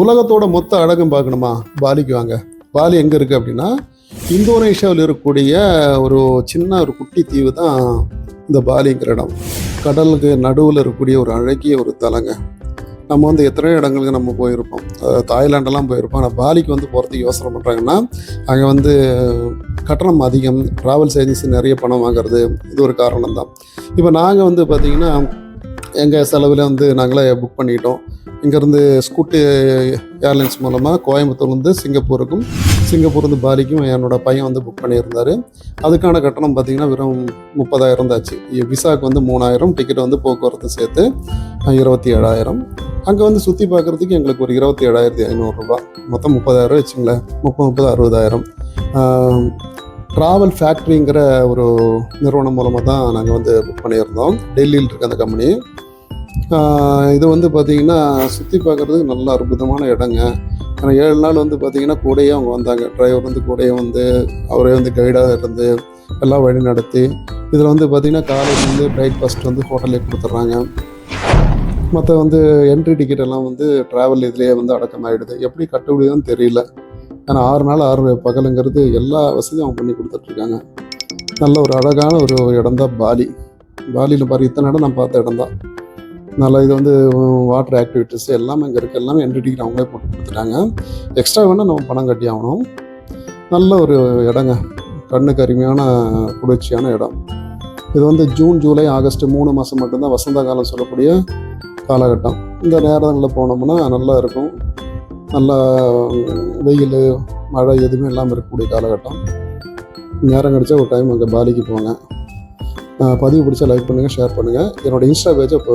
உலகத்தோட மொத்த அழகும் பார்க்கணுமா? பாலிக்கு வாங்க. பாலி எங்கே இருக்குது அப்படின்னா இந்தோனேஷியாவில் இருக்கக்கூடிய ஒரு சின்ன ஒரு குட்டி தீவு தான் இந்த பாலிங்கிற இடம். கடலுக்கு நடுவில் இருக்கக்கூடிய ஒரு அழகிய ஒரு தலங்க. நம்ம வந்து எத்தனையோ இடங்களுக்கு நம்ம போயிருப்போம். தாய்லாண்டெல்லாம் போயிருப்போம். ஆனால் பாலிக்கு வந்து போகிறதுக்கு யோசனை பண்ணுறாங்கன்னா அங்கே வந்து கட்டணம் அதிகம் ட்ராவல்ஸ் ஏஜென்சி நிறைய பணம் வாங்குறது இது ஒரு காரணம் தான் இப்போ நாங்கள் வந்து பார்த்திங்கன்னா எங்கள் செலவில் வந்து நாங்களே புக் பண்ணிட்டோம் இங்கேருந்து ஸ்கூட்டி ஏர்லைன்ஸ் மூலமாக கோயம்புத்தூர்லேருந்து சிங்கப்பூருக்கும் சிங்கப்பூர்லேருந்து பாலிக்கும் என்னோடய பையன் வந்து புக் பண்ணியிருந்தார். அதுக்கான கட்டணம் பார்த்திங்கன்னா வெறும் முப்பதாயிரம் தாச்சு விசாக்கு வந்து மூணாயிரம் டிக்கெட் வந்து போக்குவரத்து சேர்த்து இருபத்தி ஏழாயிரம் அங்கே வந்து சுற்றி பார்க்குறதுக்கு எங்களுக்கு ஒரு இருபத்தி ஏழாயிரத்தி ஐநூறுரூபா மொத்தம் முப்பதாயிரம் வச்சுங்களேன். முப்பது முப்பது அறுபதாயிரம். ட்ராவல் ஃபேக்ட்ரிங்கிற ஒரு நிறுவனம் மூலமாக தான் நாங்கள் வந்து புக் பண்ணியிருந்தோம். டெல்லியில் இருக்க அந்த கம்பெனி இது வந்து பார்த்திங்கன்னா சுற்றி பார்க்குறதுக்கு நல்ல அற்புதமான இடங்க. ஆனால் ஏழு நாள் வந்து பார்த்திங்கன்னா கூடயே அவங்க வந்தாங்க. டிரைவர் வந்து கூடயே வந்து அவரே வந்து கைடாக இருந்து எல்லாம் வழி நடத்தி. இதில் வந்து பார்த்திங்கன்னா காலையில் வந்து பிரேக்ஃபாஸ்ட் வந்து ஹோட்டலே கொடுத்துட்றாங்க மற்ற வந்து என்ட்ரி டிக்கெட் எல்லாம் வந்து ட்ராவல் இதுலேயே வந்து அடக்கமாகிடுது எப்படி கட்டுப்படிதான் தெரியல. ஏன்னா ஆறு நாள் ஆறு பகலுங்கிறது எல்லா வசதியும் அவங்க பண்ணி கொடுத்துட்ருக்காங்க. நல்ல ஒரு அழகான ஒரு இடம் தான் பாலி. பாலியில் பாரு இத்தனை இடம் நான் பார்த்த இடம் தான் நல்ல இது வந்து வாட்டர் ஆக்டிவிட்டீஸ் எல்லாமே இங்கே இருக்குது எல்லாமே என்டிடிக்கு அவங்களே போட்டு கொடுத்துட்டாங்க. எக்ஸ்ட்ரா வேணால் நம்ம பணம் கட்டி ஆகணும். நல்ல ஒரு இடங்க. கண்ணுக்கு அருமையான குளிர்ச்சியான இடம். இது வந்து ஜூன் ஜூலை ஆகஸ்ட் மூணு மாதம் மட்டும்தான் வசந்த காலம் சொல்லக்கூடிய காலகட்டம். இந்த நேரங்களில் போனோம்னா நல்லா இருக்கும். நல்லா வெயில் மழை எதுவுமே இல்லாமல் இருக்கக்கூடிய காலகட்டம். நேரம் கிடச்சா ஒரு டைம் அங்கே பாலிக்கு போங்க. பதிவு பிடிச்சா லைக் பண்ணுங்கள் ஷேர் பண்ணுங்கள் என்னோட இன்ஸ்டா பேஜை இப்போ